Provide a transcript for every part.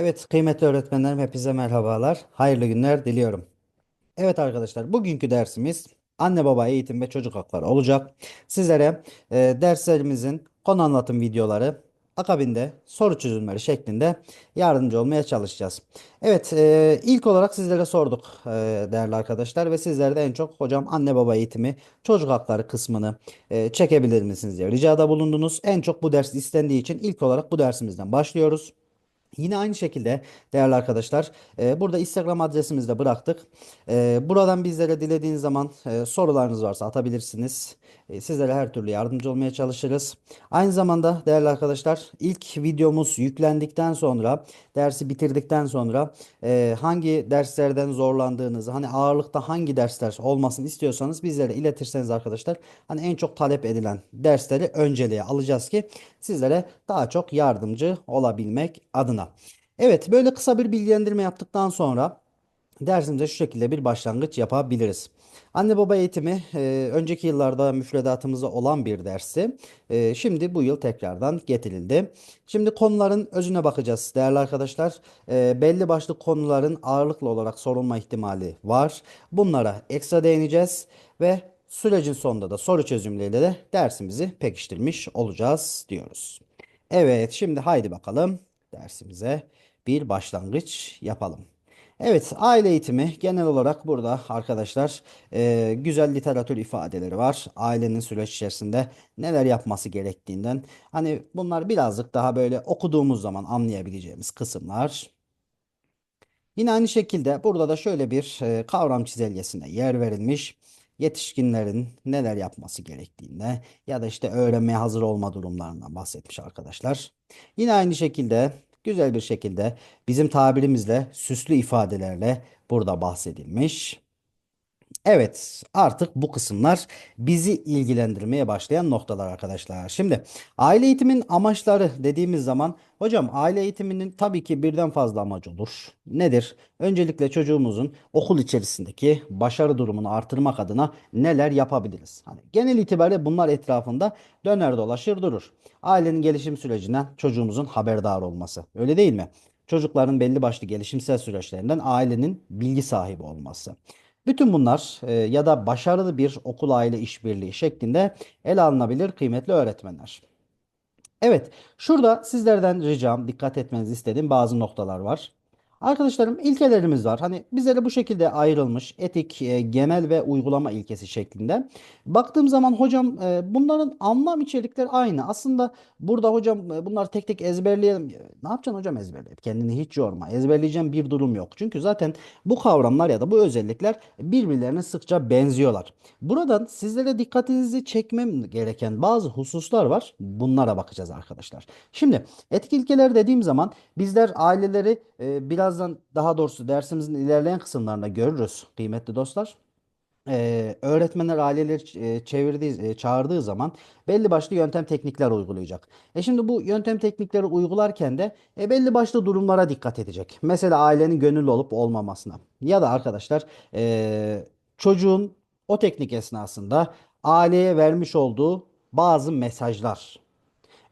Evet, kıymetli öğretmenlerim hepinize merhabalar. Hayırlı günler diliyorum. Evet arkadaşlar, bugünkü dersimiz anne baba eğitim ve çocuk hakları olacak. Sizlere e, derslerimizin konu anlatım videoları, akabinde soru çözümleri şeklinde yardımcı olmaya çalışacağız. Evet, e, ilk olarak sizlere sorduk e, değerli arkadaşlar ve sizler de en çok hocam anne baba eğitimi, çocuk hakları kısmını e, çekebilir misiniz diye ricada bulundunuz. En çok bu ders istendiği için ilk olarak bu dersimizden başlıyoruz. Yine aynı şekilde değerli arkadaşlar e, burada Instagram adresimizi de bıraktık. E, buradan bizlere dilediğiniz zaman e, sorularınız varsa atabilirsiniz. E, sizlere her türlü yardımcı olmaya çalışırız. Aynı zamanda değerli arkadaşlar ilk videomuz yüklendikten sonra dersi bitirdikten sonra e, hangi derslerden zorlandığınızı hani ağırlıkta hangi dersler olmasını istiyorsanız bizlere iletirseniz arkadaşlar hani en çok talep edilen dersleri önceliğe alacağız ki sizlere daha çok yardımcı olabilmek adına. Evet, böyle kısa bir bilgilendirme yaptıktan sonra dersimize şu şekilde bir başlangıç yapabiliriz. Anne baba eğitimi e, önceki yıllarda müfredatımızda olan bir dersi. E, şimdi bu yıl tekrardan getirildi. Şimdi konuların özüne bakacağız değerli arkadaşlar. E, belli başlı konuların ağırlıklı olarak sorulma ihtimali var. Bunlara ekstra değineceğiz ve sürecin sonunda da soru çözümleriyle de dersimizi pekiştirmiş olacağız diyoruz. Evet, şimdi haydi bakalım dersimize bir başlangıç yapalım. Evet, aile eğitimi genel olarak burada arkadaşlar e, güzel literatür ifadeleri var. Ailenin süreç içerisinde neler yapması gerektiğinden. Hani bunlar birazcık daha böyle okuduğumuz zaman anlayabileceğimiz kısımlar. Yine aynı şekilde burada da şöyle bir e, kavram çizelgesine yer verilmiş. Yetişkinlerin neler yapması gerektiğinde ya da işte öğrenmeye hazır olma durumlarından bahsetmiş arkadaşlar. Yine aynı şekilde güzel bir şekilde bizim tabirimizle süslü ifadelerle burada bahsedilmiş. Evet, artık bu kısımlar bizi ilgilendirmeye başlayan noktalar arkadaşlar. Şimdi aile eğitimin amaçları dediğimiz zaman hocam aile eğitiminin tabii ki birden fazla amacı olur. Nedir? Öncelikle çocuğumuzun okul içerisindeki başarı durumunu artırmak adına neler yapabiliriz? Hani genel itibariyle bunlar etrafında döner dolaşır durur. Ailenin gelişim sürecinden çocuğumuzun haberdar olması. Öyle değil mi? Çocukların belli başlı gelişimsel süreçlerinden ailenin bilgi sahibi olması. Bütün bunlar e, ya da başarılı bir okul aile işbirliği şeklinde ele alınabilir kıymetli öğretmenler. Evet, şurada sizlerden ricam dikkat etmenizi istediğim bazı noktalar var. Arkadaşlarım ilkelerimiz var. Hani bizlere bu şekilde ayrılmış etik, e, genel ve uygulama ilkesi şeklinde. Baktığım zaman hocam e, bunların anlam içerikleri aynı. Aslında burada hocam e, bunlar tek tek ezberleyelim. E, Ne yapacaksın hocam ezberleyip? Kendini hiç yorma. Ezberleyeceğim bir durum yok. Çünkü zaten bu kavramlar ya da bu özellikler birbirlerine sıkça benziyorlar. Buradan sizlere dikkatinizi çekmem gereken bazı hususlar var. Bunlara bakacağız arkadaşlar. Şimdi etik ilkeler dediğim zaman bizler aileleri e, birazdan daha doğrusu dersimizin ilerleyen kısımlarında görürüz kıymetli dostlar. Ee, öğretmenler aileleri e, çevirdiği, e, çağırdığı zaman belli başlı yöntem teknikler uygulayacak. E şimdi bu yöntem teknikleri uygularken de e, belli başlı durumlara dikkat edecek. Mesela ailenin gönüllü olup olmamasına ya da arkadaşlar e, çocuğun o teknik esnasında aileye vermiş olduğu bazı mesajlar.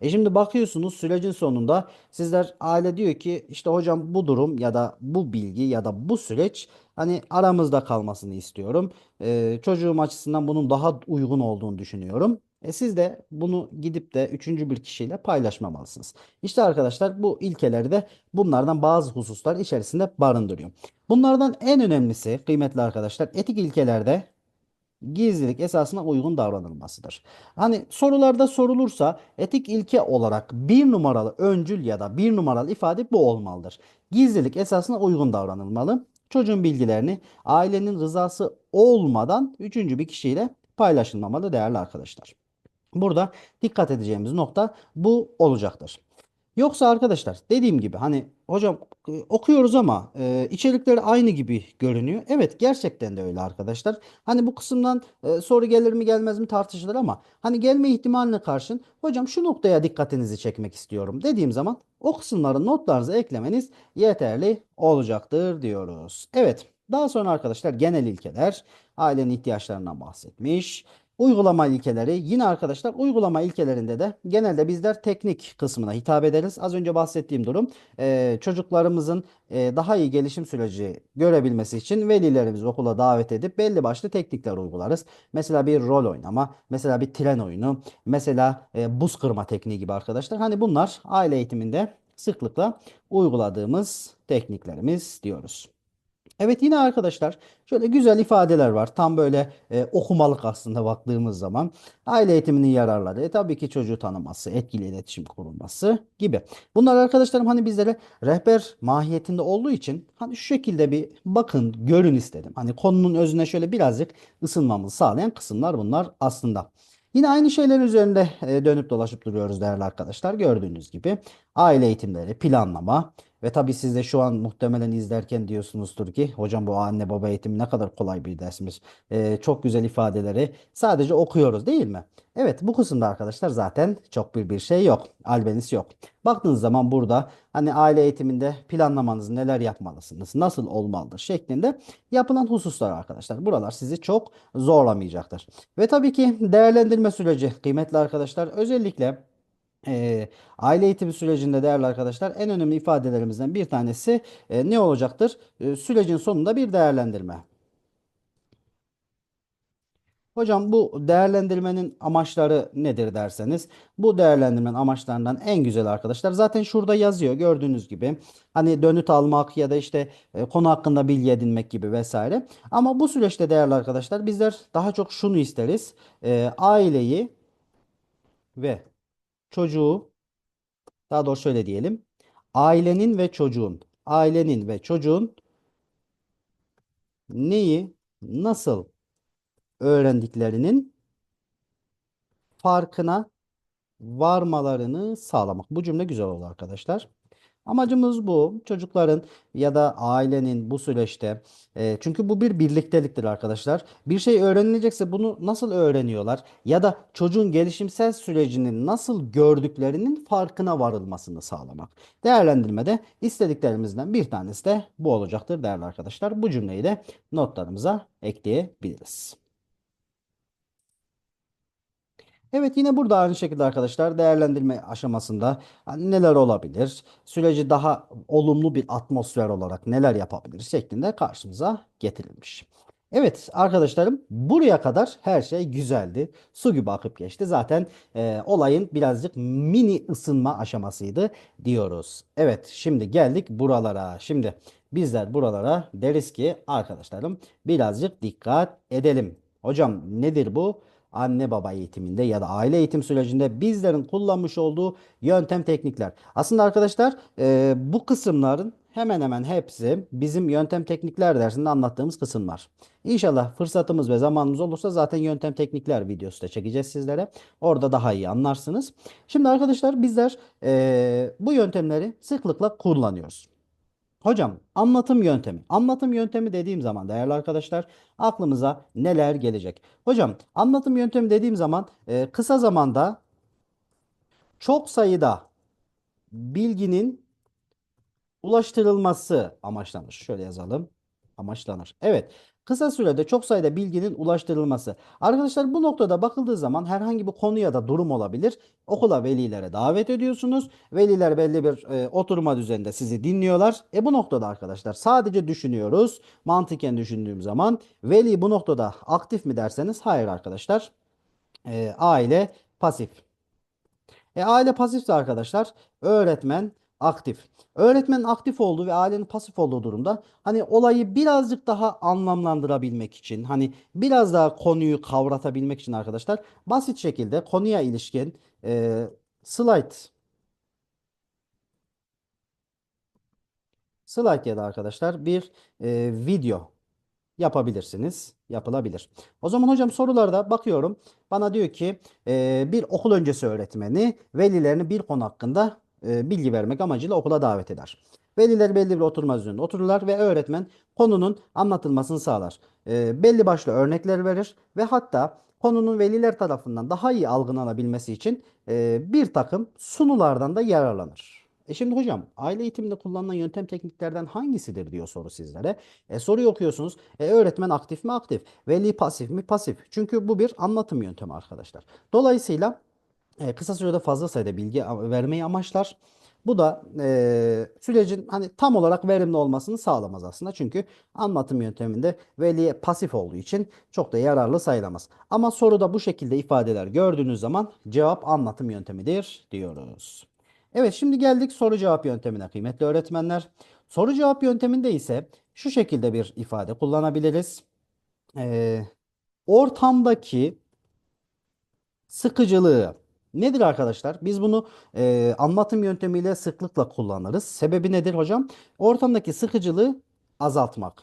E şimdi bakıyorsunuz sürecin sonunda sizler aile diyor ki işte hocam bu durum ya da bu bilgi ya da bu süreç hani aramızda kalmasını istiyorum. E, çocuğum açısından bunun daha uygun olduğunu düşünüyorum. E siz de bunu gidip de üçüncü bir kişiyle paylaşmamalısınız. İşte arkadaşlar bu ilkeleri de bunlardan bazı hususlar içerisinde barındırıyor. Bunlardan en önemlisi kıymetli arkadaşlar etik ilkelerde gizlilik esasına uygun davranılmasıdır. Hani sorularda sorulursa etik ilke olarak bir numaralı öncül ya da bir numaralı ifade bu olmalıdır. Gizlilik esasına uygun davranılmalı. Çocuğun bilgilerini ailenin rızası olmadan üçüncü bir kişiyle paylaşılmamalı değerli arkadaşlar. Burada dikkat edeceğimiz nokta bu olacaktır. Yoksa arkadaşlar dediğim gibi hani hocam e, okuyoruz ama e, içerikleri aynı gibi görünüyor. Evet gerçekten de öyle arkadaşlar. Hani bu kısımdan e, soru gelir mi gelmez mi tartışılır ama hani gelme ihtimaline karşın hocam şu noktaya dikkatinizi çekmek istiyorum dediğim zaman o kısımları notlarınıza eklemeniz yeterli olacaktır diyoruz. Evet daha sonra arkadaşlar genel ilkeler ailenin ihtiyaçlarından bahsetmiş. Uygulama ilkeleri yine arkadaşlar uygulama ilkelerinde de genelde bizler teknik kısmına hitap ederiz. Az önce bahsettiğim durum e, çocuklarımızın e, daha iyi gelişim süreci görebilmesi için velilerimizi okula davet edip belli başlı teknikler uygularız. Mesela bir rol oynama, mesela bir tren oyunu, mesela e, buz kırma tekniği gibi arkadaşlar. Hani bunlar aile eğitiminde sıklıkla uyguladığımız tekniklerimiz diyoruz. Evet yine arkadaşlar şöyle güzel ifadeler var. Tam böyle e, okumalık aslında baktığımız zaman. Aile eğitiminin yararları, e, tabii ki çocuğu tanıması, etkili iletişim kurulması gibi. Bunlar arkadaşlarım hani bizlere rehber mahiyetinde olduğu için hani şu şekilde bir bakın, görün istedim. Hani konunun özüne şöyle birazcık ısınmamızı sağlayan kısımlar bunlar aslında. Yine aynı şeyler üzerinde e, dönüp dolaşıp duruyoruz değerli arkadaşlar. Gördüğünüz gibi aile eğitimleri, planlama, ve tabii siz de şu an muhtemelen izlerken diyorsunuzdur ki hocam bu anne baba eğitimi ne kadar kolay bir dersmiş. Ee, çok güzel ifadeleri sadece okuyoruz değil mi? Evet bu kısımda arkadaşlar zaten çok bir bir şey yok. Albenisi yok. Baktığınız zaman burada hani aile eğitiminde planlamanızı neler yapmalısınız, nasıl olmalıdır şeklinde yapılan hususlar arkadaşlar. Buralar sizi çok zorlamayacaktır. Ve tabii ki değerlendirme süreci kıymetli arkadaşlar özellikle e, aile eğitimi sürecinde değerli arkadaşlar en önemli ifadelerimizden bir tanesi e, ne olacaktır? E, sürecin sonunda bir değerlendirme. Hocam bu değerlendirmenin amaçları nedir derseniz bu değerlendirmenin amaçlarından en güzel arkadaşlar zaten şurada yazıyor gördüğünüz gibi hani dönüt almak ya da işte e, konu hakkında bilgi edinmek gibi vesaire ama bu süreçte değerli arkadaşlar bizler daha çok şunu isteriz E, aileyi ve çocuğu Daha doğrusu şöyle diyelim. Ailenin ve çocuğun, ailenin ve çocuğun neyi nasıl öğrendiklerinin farkına varmalarını sağlamak. Bu cümle güzel oldu arkadaşlar. Amacımız bu. Çocukların ya da ailenin bu süreçte e, çünkü bu bir birlikteliktir arkadaşlar. Bir şey öğrenilecekse bunu nasıl öğreniyorlar ya da çocuğun gelişimsel sürecini nasıl gördüklerinin farkına varılmasını sağlamak. Değerlendirmede istediklerimizden bir tanesi de bu olacaktır değerli arkadaşlar. Bu cümleyi de notlarımıza ekleyebiliriz. Evet yine burada aynı şekilde arkadaşlar değerlendirme aşamasında hani neler olabilir? Süreci daha olumlu bir atmosfer olarak neler yapabiliriz şeklinde karşımıza getirilmiş. Evet arkadaşlarım buraya kadar her şey güzeldi. Su gibi akıp geçti. Zaten e, olayın birazcık mini ısınma aşamasıydı diyoruz. Evet şimdi geldik buralara. Şimdi bizler buralara deriz ki arkadaşlarım birazcık dikkat edelim. Hocam nedir bu? Anne baba eğitiminde ya da aile eğitim sürecinde bizlerin kullanmış olduğu yöntem teknikler. Aslında arkadaşlar e, bu kısımların hemen hemen hepsi bizim yöntem teknikler dersinde anlattığımız kısımlar. İnşallah fırsatımız ve zamanımız olursa zaten yöntem teknikler videosu da çekeceğiz sizlere. Orada daha iyi anlarsınız. Şimdi arkadaşlar bizler e, bu yöntemleri sıklıkla kullanıyoruz. Hocam anlatım yöntemi. Anlatım yöntemi dediğim zaman değerli arkadaşlar aklımıza neler gelecek? Hocam anlatım yöntemi dediğim zaman e, kısa zamanda çok sayıda bilginin ulaştırılması amaçlanır. Şöyle yazalım. Amaçlanır. Evet. Kısa sürede çok sayıda bilginin ulaştırılması. Arkadaşlar bu noktada bakıldığı zaman herhangi bir konu ya da durum olabilir. Okula velilere davet ediyorsunuz. Veliler belli bir e, oturma düzeninde sizi dinliyorlar. E bu noktada arkadaşlar sadece düşünüyoruz. Mantıken düşündüğüm zaman veli bu noktada aktif mi derseniz hayır arkadaşlar. E, aile pasif. E, aile pasifse arkadaşlar öğretmen aktif. Öğretmen aktif olduğu ve ailenin pasif olduğu durumda hani olayı birazcık daha anlamlandırabilmek için hani biraz daha konuyu kavratabilmek için arkadaşlar basit şekilde konuya ilişkin e, slide slide ya da arkadaşlar bir e, video yapabilirsiniz. Yapılabilir. O zaman hocam sorularda bakıyorum. Bana diyor ki e, bir okul öncesi öğretmeni velilerini bir konu hakkında e, bilgi vermek amacıyla okula davet eder. Veliler belli bir oturma düzeninde otururlar ve öğretmen konunun anlatılmasını sağlar. E, belli başlı örnekler verir ve hatta konunun veliler tarafından daha iyi algılanabilmesi için e, bir takım sunulardan da yararlanır. E şimdi hocam aile eğitiminde kullanılan yöntem tekniklerden hangisidir diyor soru sizlere. E, soruyu okuyorsunuz. E, öğretmen aktif mi aktif? Veli pasif mi pasif? Çünkü bu bir anlatım yöntemi arkadaşlar. Dolayısıyla e, kısa sürede fazla sayıda bilgi vermeyi amaçlar. Bu da e, sürecin hani tam olarak verimli olmasını sağlamaz aslında. Çünkü anlatım yönteminde veli pasif olduğu için çok da yararlı sayılamaz. Ama soruda bu şekilde ifadeler gördüğünüz zaman cevap anlatım yöntemidir diyoruz. Evet şimdi geldik soru cevap yöntemine kıymetli öğretmenler. Soru cevap yönteminde ise şu şekilde bir ifade kullanabiliriz. E, ortamdaki sıkıcılığı nedir arkadaşlar? Biz bunu e, anlatım yöntemiyle sıklıkla kullanırız. Sebebi nedir hocam? Ortamdaki sıkıcılığı azaltmak.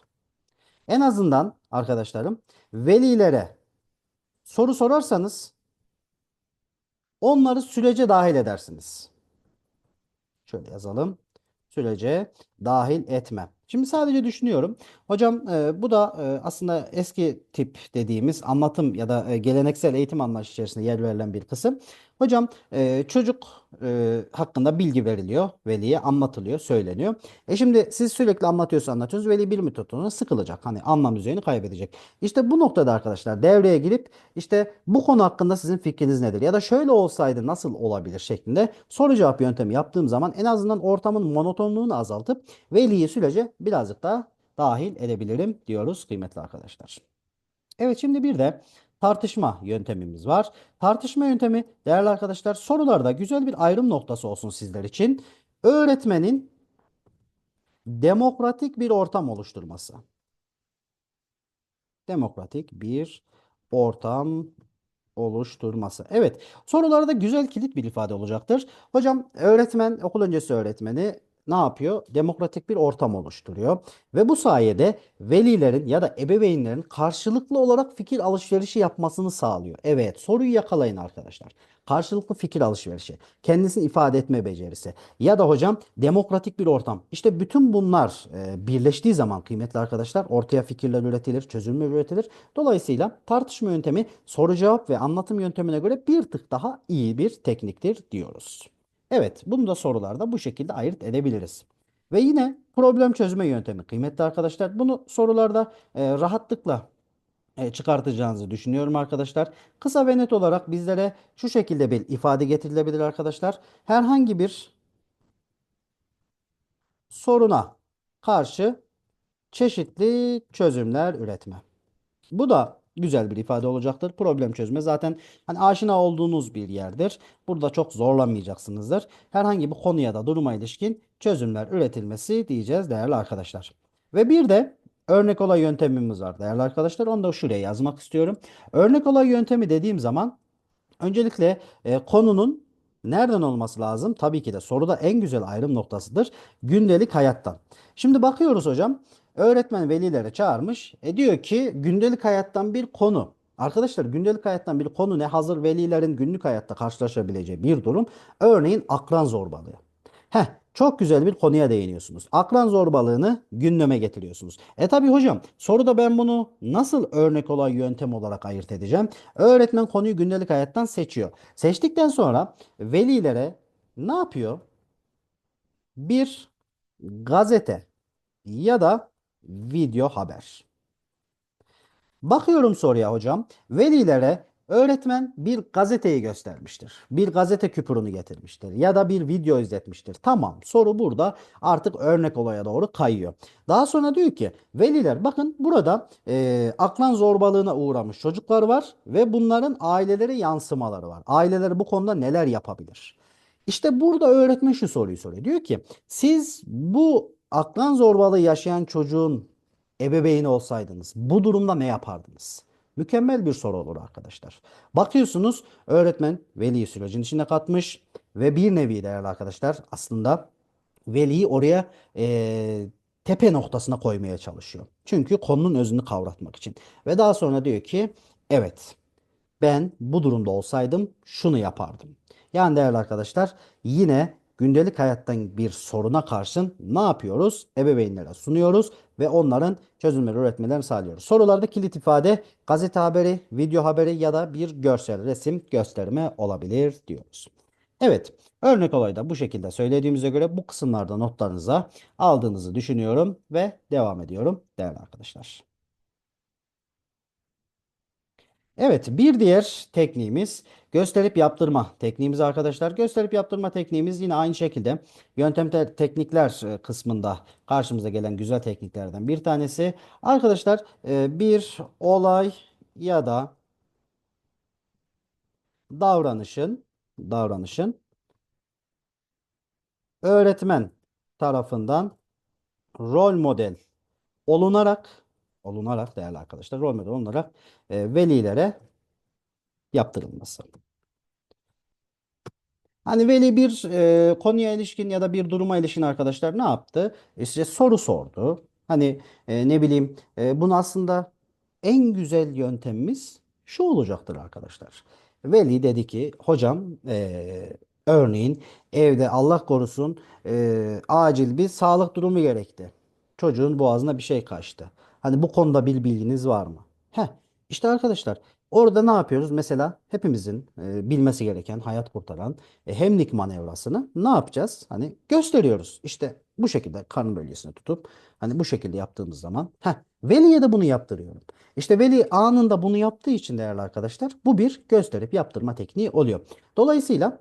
En azından arkadaşlarım velilere soru sorarsanız onları sürece dahil edersiniz. Şöyle yazalım. Sürece dahil etme. Şimdi sadece düşünüyorum. Hocam e, bu da e, aslında eski tip dediğimiz anlatım ya da e, geleneksel eğitim anlayışı içerisinde yer verilen bir kısım. Hocam e, çocuk e, hakkında bilgi veriliyor. Veliye anlatılıyor, söyleniyor. E şimdi siz sürekli anlatıyorsa anlatıyorsunuz. Veli bir müddet sonra sıkılacak. Hani anlam düzeyini kaybedecek. İşte bu noktada arkadaşlar devreye girip işte bu konu hakkında sizin fikriniz nedir? Ya da şöyle olsaydı nasıl olabilir şeklinde soru cevap yöntemi yaptığım zaman en azından ortamın monotonluğunu azaltıp veliyi sürece birazcık daha dahil edebilirim diyoruz kıymetli arkadaşlar. Evet şimdi bir de tartışma yöntemimiz var. Tartışma yöntemi değerli arkadaşlar sorularda güzel bir ayrım noktası olsun sizler için. Öğretmenin demokratik bir ortam oluşturması. Demokratik bir ortam oluşturması. Evet, sorularda güzel kilit bir ifade olacaktır. Hocam öğretmen, okul öncesi öğretmeni ne yapıyor? Demokratik bir ortam oluşturuyor. Ve bu sayede velilerin ya da ebeveynlerin karşılıklı olarak fikir alışverişi yapmasını sağlıyor. Evet, soruyu yakalayın arkadaşlar. Karşılıklı fikir alışverişi, kendisini ifade etme becerisi ya da hocam demokratik bir ortam. İşte bütün bunlar e, birleştiği zaman kıymetli arkadaşlar ortaya fikirler üretilir, çözümler üretilir. Dolayısıyla tartışma yöntemi soru cevap ve anlatım yöntemine göre bir tık daha iyi bir tekniktir diyoruz. Evet, bunu da sorularda bu şekilde ayırt edebiliriz. Ve yine problem çözme yöntemi kıymetli arkadaşlar. Bunu sorularda e, rahatlıkla e, çıkartacağınızı düşünüyorum arkadaşlar. Kısa ve net olarak bizlere şu şekilde bir ifade getirilebilir arkadaşlar. Herhangi bir soruna karşı çeşitli çözümler üretme. Bu da güzel bir ifade olacaktır. Problem çözme zaten hani aşina olduğunuz bir yerdir. Burada çok zorlanmayacaksınızdır. Herhangi bir konuya da duruma ilişkin çözümler üretilmesi diyeceğiz değerli arkadaşlar. Ve bir de örnek olay yöntemimiz var değerli arkadaşlar. Onu da şuraya yazmak istiyorum. Örnek olay yöntemi dediğim zaman Öncelikle e, konunun nereden olması lazım? Tabii ki de soruda en güzel ayrım noktasıdır. Gündelik hayattan. Şimdi bakıyoruz hocam. Öğretmen velilere çağırmış. E diyor ki gündelik hayattan bir konu. Arkadaşlar gündelik hayattan bir konu ne? Hazır velilerin günlük hayatta karşılaşabileceği bir durum. Örneğin akran zorbalığı. Heh, çok güzel bir konuya değiniyorsunuz. Akran zorbalığını gündeme getiriyorsunuz. E tabii hocam soruda ben bunu nasıl örnek olay yöntem olarak ayırt edeceğim? Öğretmen konuyu gündelik hayattan seçiyor. Seçtikten sonra velilere ne yapıyor? Bir gazete ya da video haber. Bakıyorum soruya hocam. Velilere öğretmen bir gazeteyi göstermiştir. Bir gazete küpürünü getirmiştir. Ya da bir video izletmiştir. Tamam soru burada artık örnek olaya doğru kayıyor. Daha sonra diyor ki veliler bakın burada e, aklan zorbalığına uğramış çocuklar var ve bunların aileleri yansımaları var. Aileleri bu konuda neler yapabilir? İşte burada öğretmen şu soruyu soruyor. Diyor ki siz bu aklan zorbalığı yaşayan çocuğun ebeveyni olsaydınız bu durumda ne yapardınız? Mükemmel bir soru olur arkadaşlar. Bakıyorsunuz öğretmen veli sürecin içine katmış ve bir nevi değerli arkadaşlar aslında veliyi oraya eee, tepe noktasına koymaya çalışıyor. Çünkü konunun özünü kavratmak için. Ve daha sonra diyor ki evet ben bu durumda olsaydım şunu yapardım. Yani değerli arkadaşlar yine gündelik hayattan bir soruna karşın ne yapıyoruz? Ebeveynlere sunuyoruz ve onların çözümleri üretmelerini sağlıyoruz. Sorularda kilit ifade gazete haberi, video haberi ya da bir görsel resim gösterme olabilir diyoruz. Evet, örnek olayı da bu şekilde söylediğimize göre bu kısımlarda notlarınıza aldığınızı düşünüyorum ve devam ediyorum değerli arkadaşlar. Evet, bir diğer tekniğimiz gösterip yaptırma tekniğimiz arkadaşlar. Gösterip yaptırma tekniğimiz yine aynı şekilde yöntem te- teknikler e, kısmında karşımıza gelen güzel tekniklerden bir tanesi. Arkadaşlar e, bir olay ya da davranışın davranışın öğretmen tarafından rol model olunarak olunarak değerli arkadaşlar rol model olunarak e, velilere yaptırılması. Hani veli bir e, konuya ilişkin ya da bir duruma ilişkin arkadaşlar ne yaptı? İşte soru sordu. Hani e, ne bileyim e, bunu aslında en güzel yöntemimiz şu olacaktır arkadaşlar. Veli dedi ki hocam e, örneğin evde Allah korusun e, acil bir sağlık durumu gerekti. Çocuğun boğazına bir şey kaçtı. Hani bu konuda bir bilginiz var mı? Heh, işte arkadaşlar orada ne yapıyoruz? Mesela hepimizin e, bilmesi gereken hayat kurtaran e, hemlik manevrasını ne yapacağız? Hani gösteriyoruz. İşte bu şekilde karın bölgesini tutup hani bu şekilde yaptığımız zaman heh, Veli'ye de bunu yaptırıyorum. İşte Veli anında bunu yaptığı için değerli arkadaşlar bu bir gösterip yaptırma tekniği oluyor. Dolayısıyla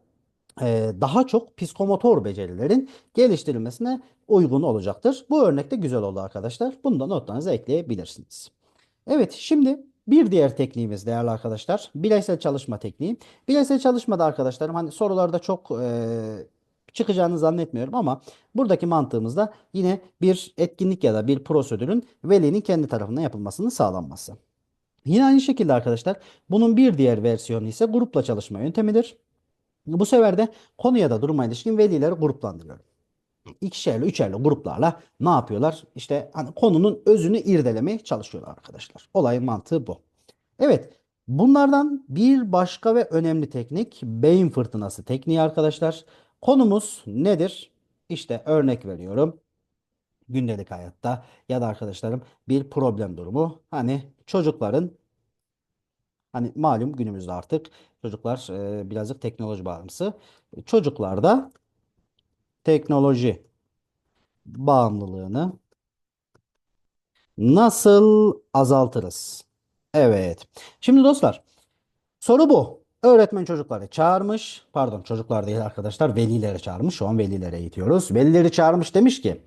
daha çok psikomotor becerilerin geliştirilmesine uygun olacaktır. Bu örnekte güzel oldu arkadaşlar. Bunu da notlarınıza ekleyebilirsiniz. Evet, şimdi bir diğer tekniğimiz değerli arkadaşlar, bireysel çalışma tekniği. Bireysel çalışmada arkadaşlarım hani sorularda çok e, çıkacağını zannetmiyorum ama buradaki mantığımız da yine bir etkinlik ya da bir prosedürün velinin kendi tarafından yapılmasının sağlanması. Yine aynı şekilde arkadaşlar bunun bir diğer versiyonu ise grupla çalışma yöntemidir. Bu sefer de konu ya da duruma ilişkin velileri gruplandırıyorum ikişerli, üçerli gruplarla ne yapıyorlar? İşte hani konunun özünü irdelemeye çalışıyorlar arkadaşlar. Olayın mantığı bu. Evet, bunlardan bir başka ve önemli teknik beyin fırtınası tekniği arkadaşlar. Konumuz nedir? İşte örnek veriyorum. Gündelik hayatta ya da arkadaşlarım bir problem durumu. Hani çocukların hani malum günümüzde artık çocuklar e, birazcık teknoloji bağımlısı. Çocuklarda teknoloji bağımlılığını nasıl azaltırız? Evet. Şimdi dostlar soru bu. Öğretmen çocukları çağırmış. Pardon çocuklar değil arkadaşlar. Velileri çağırmış. Şu an velilere eğitiyoruz. Velileri çağırmış demiş ki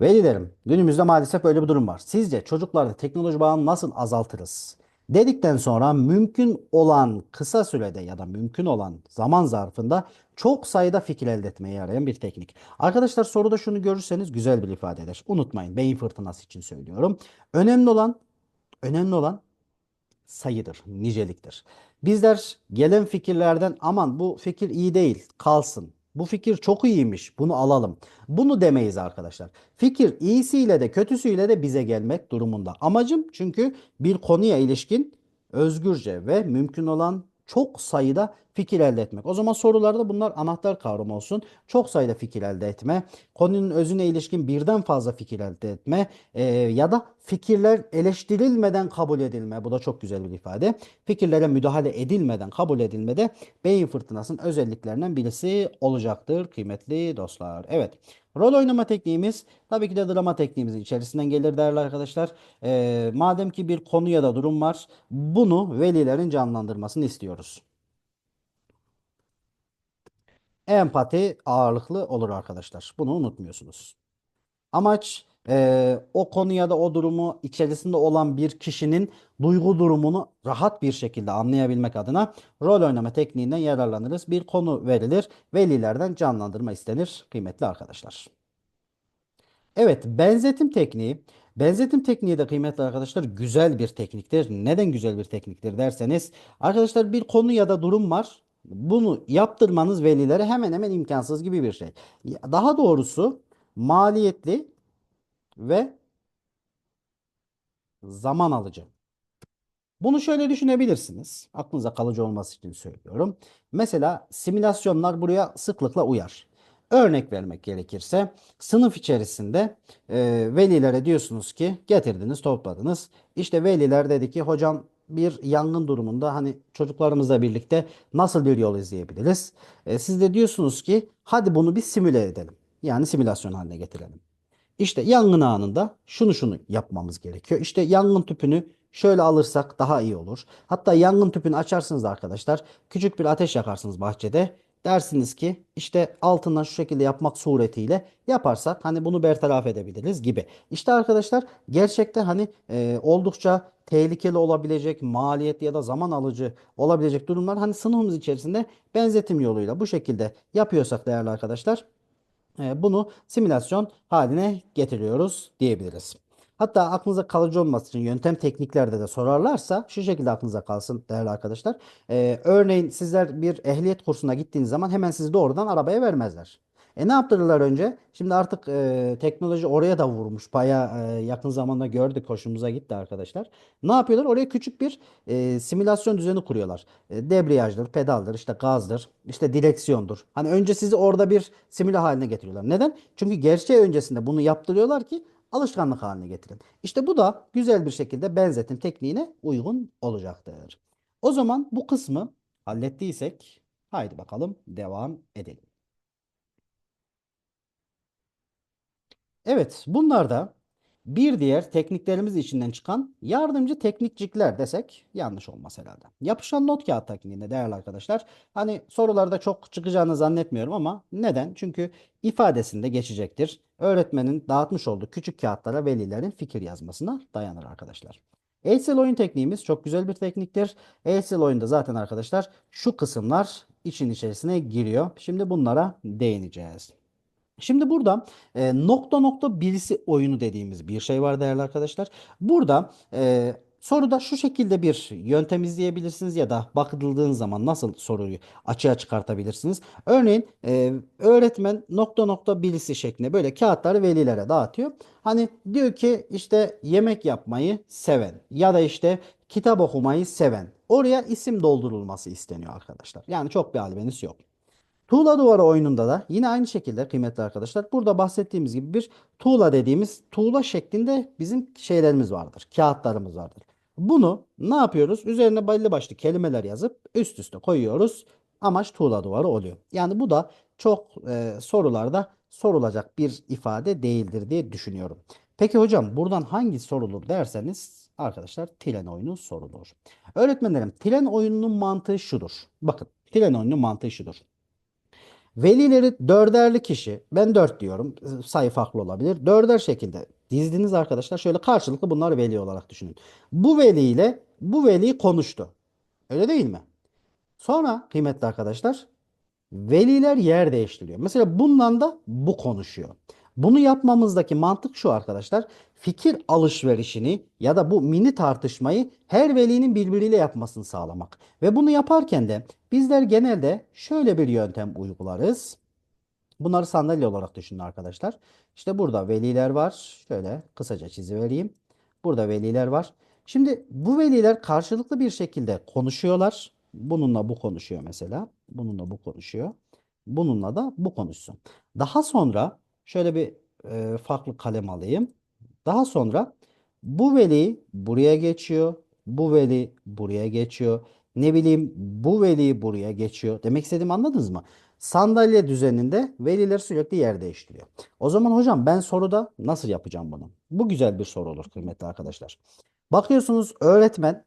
Velilerim günümüzde maalesef böyle bir durum var. Sizce çocuklarda teknoloji bağını nasıl azaltırız? Dedikten sonra mümkün olan kısa sürede ya da mümkün olan zaman zarfında çok sayıda fikir elde etmeye yarayan bir teknik. Arkadaşlar soruda şunu görürseniz güzel bir ifade eder. Unutmayın beyin fırtınası için söylüyorum. Önemli olan önemli olan sayıdır, niceliktir. Bizler gelen fikirlerden aman bu fikir iyi değil, kalsın. Bu fikir çok iyiymiş, bunu alalım. Bunu demeyiz arkadaşlar. Fikir iyisiyle de kötüsüyle de bize gelmek durumunda. Amacım çünkü bir konuya ilişkin özgürce ve mümkün olan çok sayıda fikir elde etmek. O zaman sorularda bunlar anahtar kavram olsun. Çok sayıda fikir elde etme, konunun özüne ilişkin birden fazla fikir elde etme e, ya da fikirler eleştirilmeden kabul edilme. Bu da çok güzel bir ifade. Fikirlere müdahale edilmeden kabul edilmede beyin fırtınasının özelliklerinden birisi olacaktır kıymetli dostlar. Evet. Rol oynama tekniğimiz tabii ki de drama tekniğimizin içerisinden gelir değerli arkadaşlar. E, madem ki bir konu ya da durum var bunu velilerin canlandırmasını istiyoruz. Empati ağırlıklı olur arkadaşlar. Bunu unutmuyorsunuz. Amaç eee, o konu ya da o durumu içerisinde olan bir kişinin duygu durumunu rahat bir şekilde anlayabilmek adına rol oynama tekniğinden yararlanırız. Bir konu verilir, velilerden canlandırma istenir kıymetli arkadaşlar. Evet, benzetim tekniği. Benzetim tekniği de kıymetli arkadaşlar güzel bir tekniktir. Neden güzel bir tekniktir derseniz, arkadaşlar bir konu ya da durum var. Bunu yaptırmanız velilere hemen hemen imkansız gibi bir şey. Daha doğrusu maliyetli ve zaman alıcı. Bunu şöyle düşünebilirsiniz. Aklınıza kalıcı olması için söylüyorum. Mesela simülasyonlar buraya sıklıkla uyar. Örnek vermek gerekirse sınıf içerisinde e, velilere diyorsunuz ki getirdiniz topladınız. İşte veliler dedi ki hocam bir yangın durumunda hani çocuklarımızla birlikte nasıl bir yol izleyebiliriz? E, siz de diyorsunuz ki hadi bunu bir simüle edelim. Yani simülasyon haline getirelim. İşte yangın anında şunu şunu yapmamız gerekiyor. İşte yangın tüpünü şöyle alırsak daha iyi olur. Hatta yangın tüpünü açarsınız arkadaşlar. Küçük bir ateş yakarsınız bahçede. Dersiniz ki işte altından şu şekilde yapmak suretiyle yaparsak hani bunu bertaraf edebiliriz gibi. İşte arkadaşlar gerçekten hani e, oldukça tehlikeli olabilecek, maliyetli ya da zaman alıcı olabilecek durumlar hani sınıfımız içerisinde benzetim yoluyla bu şekilde yapıyorsak değerli arkadaşlar e, bunu simülasyon haline getiriyoruz diyebiliriz. Hatta aklınıza kalıcı olması için yöntem tekniklerde de sorarlarsa şu şekilde aklınıza kalsın değerli arkadaşlar. E, örneğin sizler bir ehliyet kursuna gittiğiniz zaman hemen sizi doğrudan arabaya vermezler. E ne yaptırırlar önce? Şimdi artık e, teknoloji oraya da vurmuş. Baya e, yakın zamanda gördük. Hoşumuza gitti arkadaşlar. Ne yapıyorlar? Oraya küçük bir e, simülasyon düzeni kuruyorlar. E, debriyajdır, pedaldır, işte gazdır, işte direksiyondur. Hani önce sizi orada bir simüle haline getiriyorlar. Neden? Çünkü gerçeği öncesinde bunu yaptırıyorlar ki alışkanlık haline getirin. İşte bu da güzel bir şekilde benzetim tekniğine uygun olacaktır. O zaman bu kısmı hallettiysek haydi bakalım devam edelim. Evet, bunlar da bir diğer tekniklerimiz içinden çıkan yardımcı teknikcikler desek yanlış olmaz herhalde. Yapışan not kağıt tekniğinde değerli arkadaşlar. Hani sorularda çok çıkacağını zannetmiyorum ama neden? Çünkü ifadesinde geçecektir. Öğretmenin dağıtmış olduğu küçük kağıtlara velilerin fikir yazmasına dayanır arkadaşlar. Eğitsel oyun tekniğimiz çok güzel bir tekniktir. Eğitsel oyunda zaten arkadaşlar şu kısımlar için içerisine giriyor. Şimdi bunlara değineceğiz. Şimdi burada e, nokta nokta birisi oyunu dediğimiz bir şey var değerli arkadaşlar. Burada e, soruda şu şekilde bir yöntem izleyebilirsiniz ya da bakıldığınız zaman nasıl soruyu açığa çıkartabilirsiniz. Örneğin e, öğretmen nokta nokta birisi şeklinde böyle kağıtları velilere dağıtıyor. Hani diyor ki işte yemek yapmayı seven ya da işte kitap okumayı seven. Oraya isim doldurulması isteniyor arkadaşlar. Yani çok bir albenisi yok. Tuğla duvarı oyununda da yine aynı şekilde kıymetli arkadaşlar burada bahsettiğimiz gibi bir tuğla dediğimiz tuğla şeklinde bizim şeylerimiz vardır. Kağıtlarımız vardır. Bunu ne yapıyoruz? Üzerine belli başlı kelimeler yazıp üst üste koyuyoruz. Amaç tuğla duvarı oluyor. Yani bu da çok e, sorularda sorulacak bir ifade değildir diye düşünüyorum. Peki hocam buradan hangi sorulur derseniz arkadaşlar tren oyunu sorulur. Öğretmenlerim tren oyununun mantığı şudur. Bakın tren oyununun mantığı şudur. Velileri dörderli kişi, ben dört diyorum, sayı farklı olabilir. Dörder şekilde dizdiniz arkadaşlar. Şöyle karşılıklı bunları veli olarak düşünün. Bu veli ile bu veli konuştu. Öyle değil mi? Sonra kıymetli arkadaşlar veliler yer değiştiriyor. Mesela bundan da bu konuşuyor. Bunu yapmamızdaki mantık şu arkadaşlar. Fikir alışverişini ya da bu mini tartışmayı her velinin birbiriyle yapmasını sağlamak. Ve bunu yaparken de bizler genelde şöyle bir yöntem uygularız. Bunları sandalye olarak düşünün arkadaşlar. İşte burada veliler var. Şöyle kısaca çizivereyim. Burada veliler var. Şimdi bu veliler karşılıklı bir şekilde konuşuyorlar. Bununla bu konuşuyor mesela. Bununla bu konuşuyor. Bununla da bu konuşsun. Daha sonra şöyle bir e, farklı kalem alayım. Daha sonra bu veli buraya geçiyor. Bu veli buraya geçiyor. Ne bileyim bu veli buraya geçiyor. Demek istediğimi anladınız mı? Sandalye düzeninde veliler sürekli yer değiştiriyor. O zaman hocam ben soruda nasıl yapacağım bunu? Bu güzel bir soru olur kıymetli arkadaşlar. Bakıyorsunuz öğretmen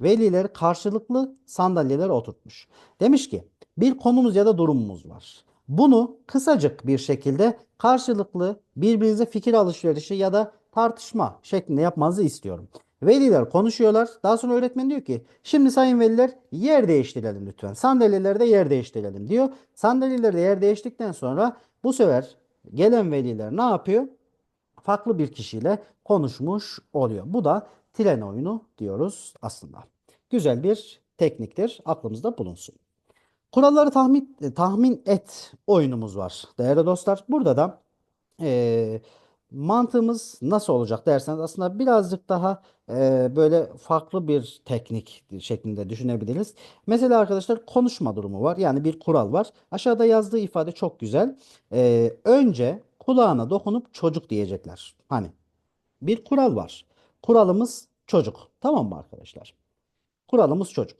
velileri karşılıklı sandalyelere oturtmuş. Demiş ki bir konumuz ya da durumumuz var. Bunu kısacık bir şekilde karşılıklı birbirinize fikir alışverişi ya da tartışma şeklinde yapmanızı istiyorum. Veliler konuşuyorlar. Daha sonra öğretmen diyor ki şimdi sayın veliler yer değiştirelim lütfen. Sandalyelerde yer değiştirelim diyor. Sandalyelerde yer değiştikten sonra bu sefer gelen veliler ne yapıyor? Farklı bir kişiyle konuşmuş oluyor. Bu da tren oyunu diyoruz aslında. Güzel bir tekniktir. Aklımızda bulunsun. Kuralları tahmin, tahmin et oyunumuz var değerli dostlar. Burada da e, mantığımız nasıl olacak derseniz aslında birazcık daha e, böyle farklı bir teknik şeklinde düşünebiliriz. Mesela arkadaşlar konuşma durumu var. Yani bir kural var. Aşağıda yazdığı ifade çok güzel. E, önce kulağına dokunup çocuk diyecekler. Hani bir kural var. Kuralımız çocuk. Tamam mı arkadaşlar? Kuralımız çocuk.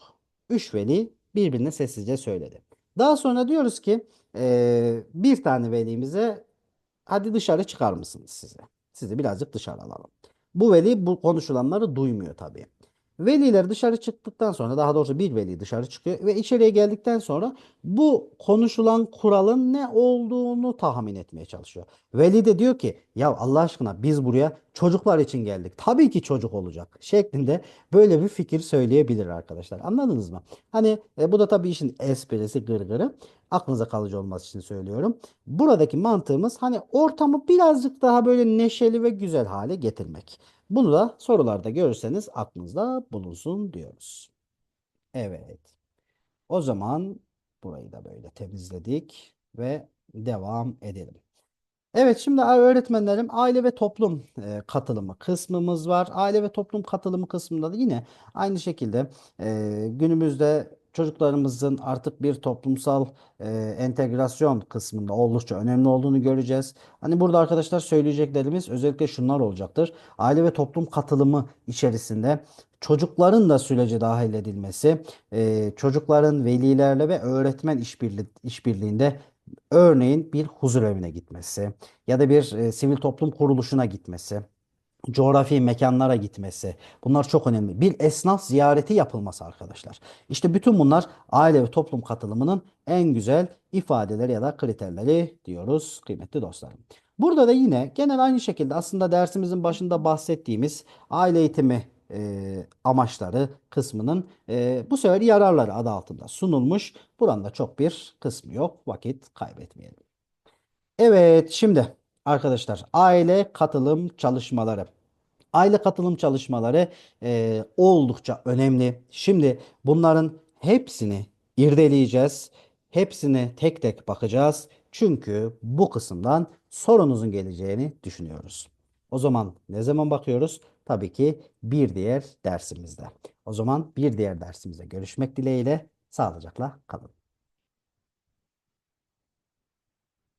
Üç veli birbirine sessizce söyledi. Daha sonra diyoruz ki eee, bir tane velimize hadi dışarı çıkar mısınız size? Sizi birazcık dışarı alalım. Bu veli bu konuşulanları duymuyor tabii. Veliler dışarı çıktıktan sonra daha doğrusu bir veli dışarı çıkıyor ve içeriye geldikten sonra bu konuşulan kuralın ne olduğunu tahmin etmeye çalışıyor. Veli de diyor ki ya Allah aşkına biz buraya çocuklar için geldik. Tabii ki çocuk olacak şeklinde böyle bir fikir söyleyebilir arkadaşlar. Anladınız mı? Hani e, bu da tabii işin esprisi gırgırı. Aklınıza kalıcı olması için söylüyorum. Buradaki mantığımız hani ortamı birazcık daha böyle neşeli ve güzel hale getirmek. Bunu da sorularda görürseniz aklınızda bulunsun diyoruz. Evet. O zaman burayı da böyle temizledik ve devam edelim. Evet şimdi öğretmenlerim aile ve toplum e, katılımı kısmımız var. Aile ve toplum katılımı kısmında da yine aynı şekilde e, günümüzde çocuklarımızın artık bir toplumsal e, entegrasyon kısmında oldukça önemli olduğunu göreceğiz. Hani burada arkadaşlar söyleyeceklerimiz özellikle şunlar olacaktır. Aile ve toplum katılımı içerisinde çocukların da sürece dahil edilmesi, e, çocukların velilerle ve öğretmen işbirliği, işbirliğinde Örneğin bir huzur evine gitmesi ya da bir e, sivil toplum kuruluşuna gitmesi, coğrafi mekanlara gitmesi. Bunlar çok önemli. Bir esnaf ziyareti yapılması arkadaşlar. İşte bütün bunlar aile ve toplum katılımının en güzel ifadeleri ya da kriterleri diyoruz kıymetli dostlarım. Burada da yine genel aynı şekilde aslında dersimizin başında bahsettiğimiz aile eğitimi e, amaçları kısmının e, bu sefer yararları adı altında sunulmuş. Buranda çok bir kısmı yok. Vakit kaybetmeyelim. Evet, şimdi arkadaşlar aile katılım çalışmaları. Aile katılım çalışmaları e, oldukça önemli. Şimdi bunların hepsini irdeleyeceğiz. Hepsini tek tek bakacağız. Çünkü bu kısımdan sorunuzun geleceğini düşünüyoruz. O zaman ne zaman bakıyoruz? Tabii ki bir diğer dersimizde. O zaman bir diğer dersimizde görüşmek dileğiyle sağlıcakla kalın.